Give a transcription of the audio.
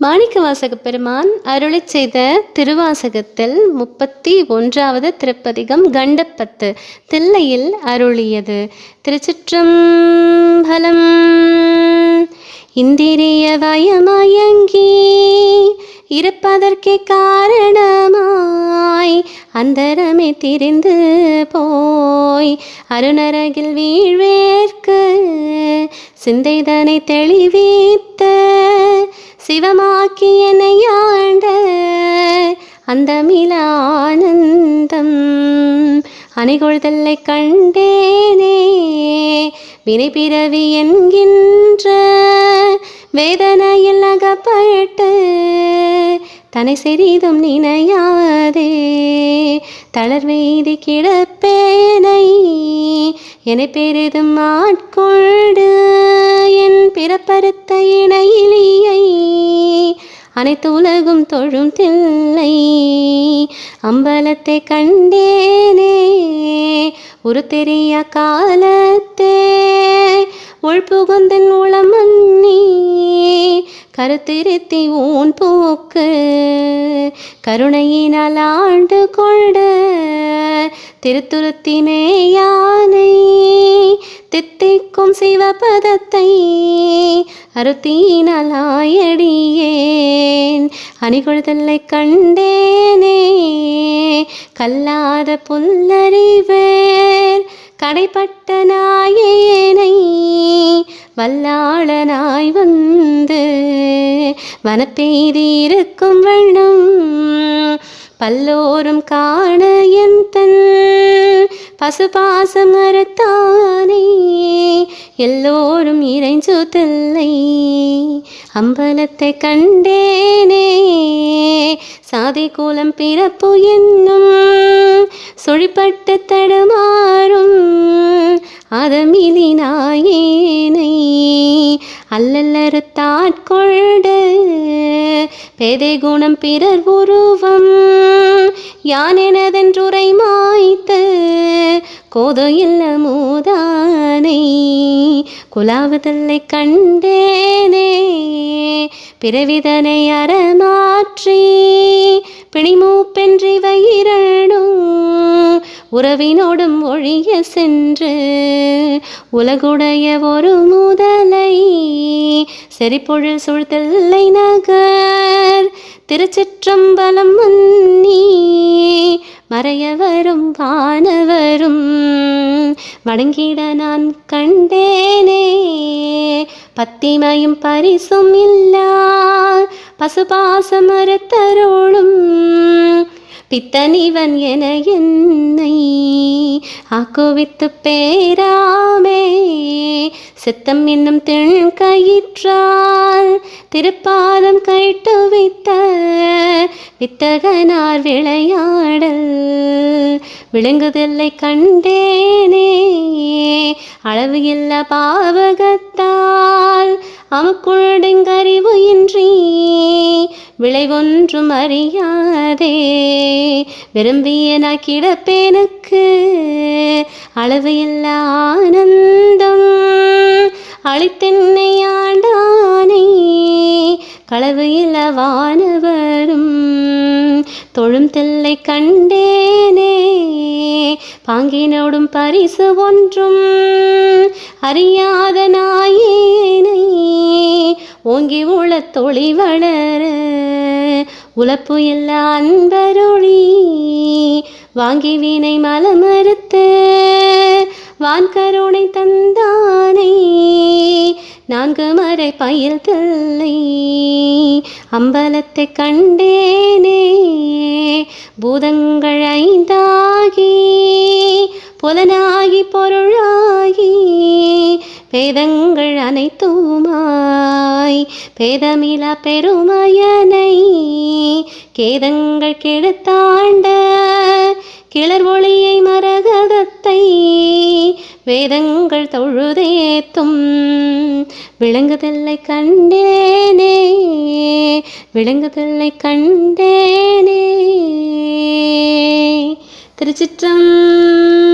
மாணிக்கவாசக பெருமான் அருளை செய்த திருவாசகத்தில் முப்பத்தி ஒன்றாவது திருப்பதிகம் கண்டப்பத்து தில்லையில் அருளியது. திருச்சிற்றம்பலம் இந்திரிய வயமயங்கி இருப்பதற்கே காரணமாய் அந்தரமே திரிந்து போய் அருணரகில் வீழ்வேற்கு சிந்தைதனை தெளிவித்த சிவமாக்கி என்னை ஆண்ட அந்தமில ஆனந்தம். அணிகொள்தல்லை கண்டேனே வினை பிறவி என்கின்ற வேதனையில் அகப்பட்டு தனை சிறிதும் நினையாதே. தளர்வெய்தி கிடப்பேனை என பெரிதும் ஆட்கொண்டு என் பிறப்பறுத்த இணையிலியை அனைத்து உலகும் தொழும் தில்லை. அம்பலத்தை கண்டேனே ஒரு தெரிய காலத்தே. உள்புகுந்தன் உளமன்னி கருத்திருத்தி ஊன் போக்கு. கருணையினால் ஆண்டு கொண்ட திருத்துருத்தி மேயானை தித்திக்கும் சிவபதத்தை அருத்தீனலாயடியேன் அணிகொழுதல்லை கண்டேனே கல்லாத புல்லறிவேன் கடைப்பட்ட நாயேனை வல்லாளனாய் வந்து வனப்பெய்திருக்கும் வண்ணம் பல்லோரும் காண என் தன் பசுபாசம் அறுத்தானே எல்லோரும் இறைஞ்சு தில்லை அம்பலத்தை கண்டேனே. சாதி கூலம் பிறப்பு என்னும் சொழிப்பட்டு தடுமாறும் அதமிலினாயேனை நாயேனை அல்லல்லறு பேதை குணம் பிறர் உருவம். யான் கோதையில் மூதானை குலாவுதல்லை கண்டேனே. பிறவிதனை அறமாற்றி பிணிமூப்பென்றி வயிரணும் உறவினோடும் ஒழிய சென்று உலகுடைய ஒரு முதலை செறிப்பொழில் சூழ்த்தல்லை நகர் திருச்சிற்றம்பலம் மன்னி மறையவரும் வானவரும். வணங்கிட நான் கண்டேனே பத்திமையும் பரிசும் இல்லா. பசுபாசம் மறுத்தருளும் பித்தனிவன் என என்னை ஆக்குவித்து பேராமே. சித்தம் என்னும் தென் கயிற்றால் திருப்பாதம் கைட்டு வித்தகனார் விளையாடல். விளங்குதல்லை கண்டேனே அளவு இல்ல பாவகத்தால். அமுக்குள்டெங்கறிவு இன்றி விளைவொன்றும் அறியாதே. விரும்பிய நான் கிடப்பேனுக்கு அளவு இல்ல ஆனந்தம். அழித்தென்னையா களவு இளவானவரும் தொழும் தெல்லை கண்டேனே பாங்கினோடும் பரிசு ஒன்றும் அறியாத நாயேனை. ஓங்கி உள தொழி வளர உழப்பு எல்லா அன்பருளி. வாங்கி வீணை மலமறுத்து வான் கருணை நான்கு மறை பயில் தில்லை அம்பலத்தை கண்டேனே பூதங்கள் ஐந்தாகி புலனாகி பொருளாகி பேதங்கள் அனைத்துமாய் பேதமிலா பெருமயனை கேதங்கள் கெடுத்தாண்ட கிளர் ஒளியை மரகதத்தை வேதங்கள் தொழுதேத்தும். விளங்குதல்லை கண்டேனே விளங்குதல்லை கண்டேனே. திருச்சிற்றம்